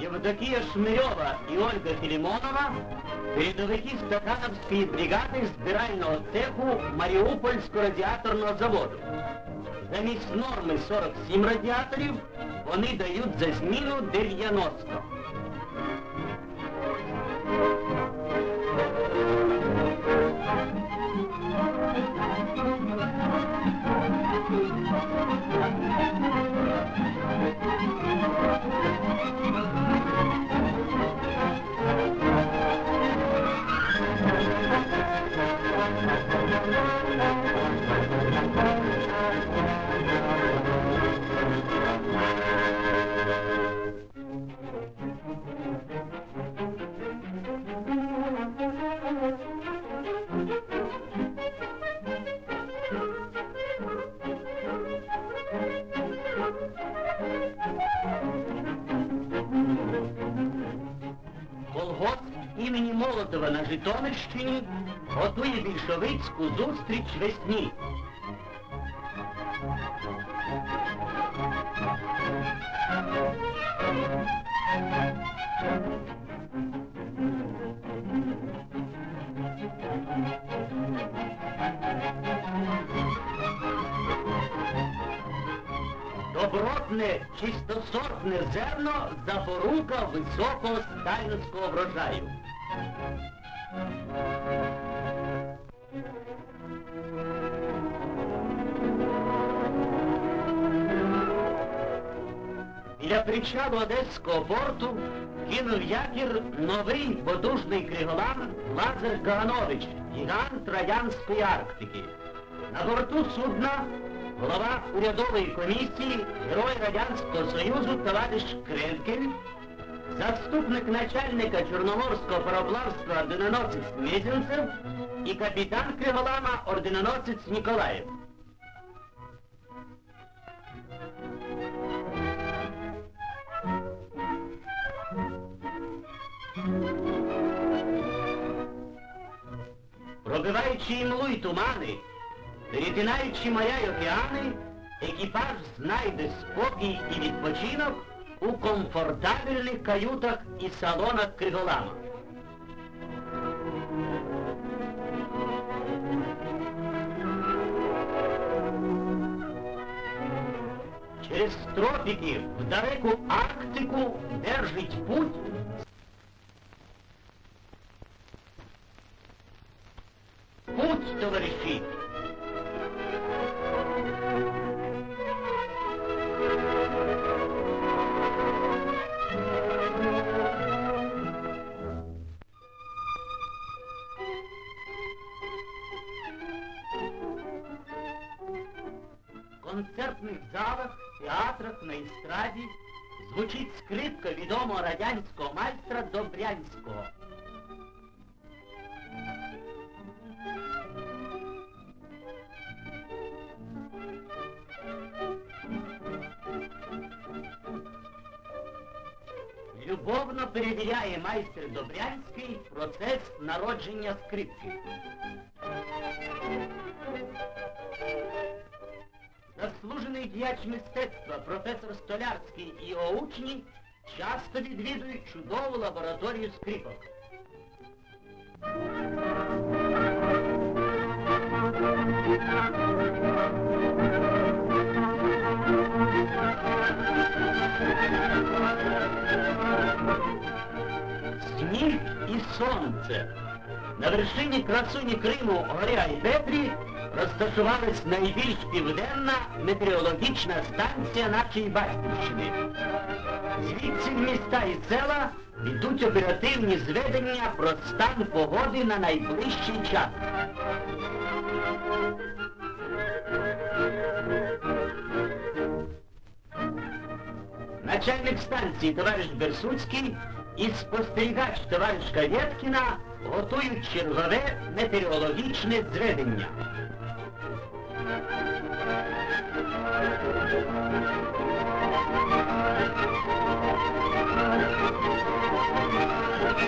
Евдокия Шмырева и Ольга Филимонова, передовики стахановської бригади збирального цеху Маріупольського радіаторного заводу. Замість норми 47 радіаторів вони дають за зміну 90. Колгосп імені Молотова на Житомирщині готує більшовицьку зустріч весні. Добротне, чистосортне зерно запорука високого сталінського врожаю. Причалу Одеського порту кинув якір новий потужний криголам Лазар Каганович, гігант Радянської Арктики. На борту судна голова урядової комісії, герой Радянського Союзу товариш Кренкель, заступник начальника Чорноморського пароплавства орденоносець Мезенцев і капітан Криголама орденоносець Ніколаєв. Пробиваючи імлу й тумани, перетинаючи моря й океани, екіпаж знайде спокій і відпочинок у комфортабельних каютах і салонах Криголама. Через тропіки в далеку Арктику держить путь В концертних залах, театрах, на естраді звучить скрипка відомого радянського майстра Добрянського. Любовно перевіряє майстер Добрянський процес народження скрипки. Заслужений діяч мистецтва професор Столярський і його учні часто відвідують чудову лабораторію скрипок. Сніг і сонце. На вершині красуні Криму Горя і Петрі розташувалась найбільш південна метеорологічна станція нашої Батьківщини. Звідси в міста і села йдуть оперативні зведення про стан погоди на найближчий час. Начальник станції товариш Берсуцький і спостерігач товариш Кавєткіна готують чергове метеорологічне зведення.